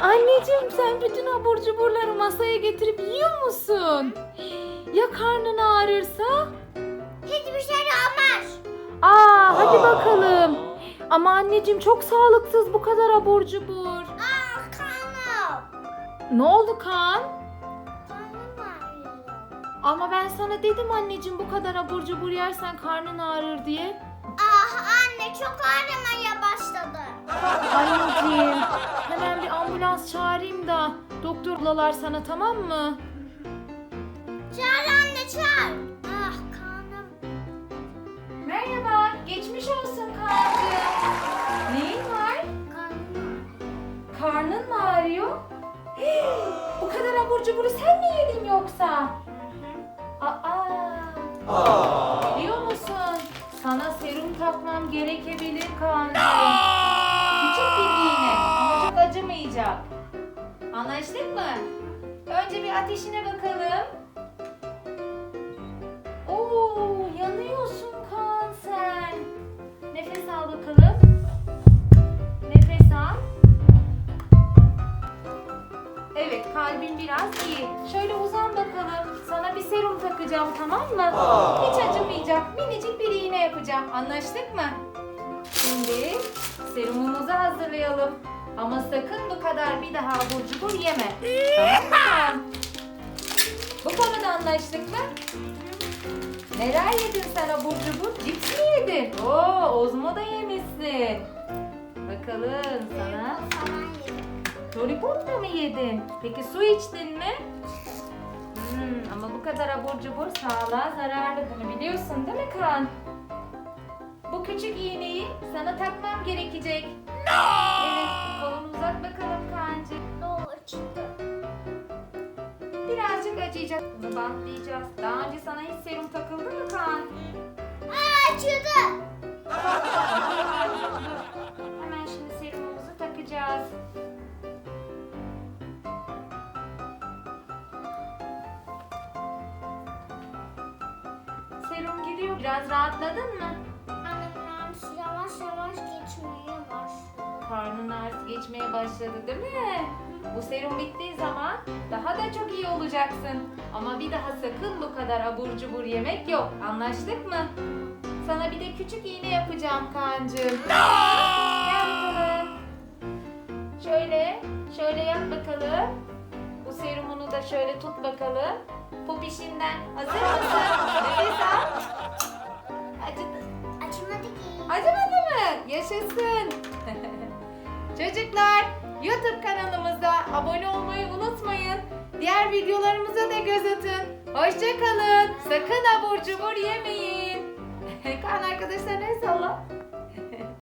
Anneciğim sen bütün abur cuburları masaya getirip yiyor musun? Ya karnın ağrırsa? Hiçbir şey olmaz. Aa hadi bakalım. Ama anneciğim çok sağlıksız bu kadar abur cubur. Aa kanım. Ne oldu kan? Karnım ağrıyor. Ama ben sana dedim anneciğim bu kadar abur cubur yersen karnın ağrır diye. Ah anne çok ağrımaya başladı. Anneciğim ambulans çağırayım da doktor bulalar sana tamam mı? Çağır anne çağır. Ah kanım. Merhaba, geçmiş olsun Kaan'cığım. Neyin var? Kanım. Karnın mı ağrıyor? Hii, Bu kadar abur cuburu sen mi yedin yoksa? Aa, biliyor musun? Sana serum takmam gerekebilir Kaan'cığım. Çok acımayacak. Anlaştık mı? Önce bir ateşine bakalım. Oo, yanıyorsun Kaan sen. Nefes al bakalım. Nefes al. Evet, kalbin biraz iyi. Şöyle uzan bakalım. Sana bir serum takacağım, tamam mı? Hiç acımayacak. Minicik bir iğne yapacağım. Anlaştık mı? Şimdi serumumuzu hazırlayalım. Ama sakın bu kadar bir daha abur cubur yeme. Tamam mı? Bu konuda anlaştık mı? Neler yedin sen abur cubur? Cips mi yedin? Oo, ozmo da yemişsin. Bakalım sana. Lollipop da mı yedin? Peki su içtin mi? Hmm, ama bu kadar abur cubur sağlığa zararlı bunu biliyorsun değil mi Kaan? Bu küçük iğneyi sana takmam gerekecek. Birazcık acıyacak. Bunu bantlayacağız. Daha önce sana hiç serum takıldı mı Kaan? Aa açıldı. Hemen şimdi serumumuzu takacağız. Serum giriyor. Biraz rahatladın mı? Annem yavaş yavaş başladı. Karnın ağrısı geçmeye başladı değil mi? Bu serum bittiği zaman daha da çok iyi olacaksın. Ama bir daha sakın bu kadar abur cubur yemek yok. Anlaştık mı? Sana bir de küçük iğne yapacağım. Gel bakalım. Şöyle, şöyle yap bakalım. Bu serumunu da şöyle tut bakalım. Popişinden. Hazır mısın? Nefes al. Acıdı. Açılmadı ki. Acımadı mı? Yaşasın. Çocuklar YouTube kanalımıza abone olmayı unutmayın. Diğer videolarımıza da göz atın. Hoşçakalın. Sakın abur cubur yemeyin.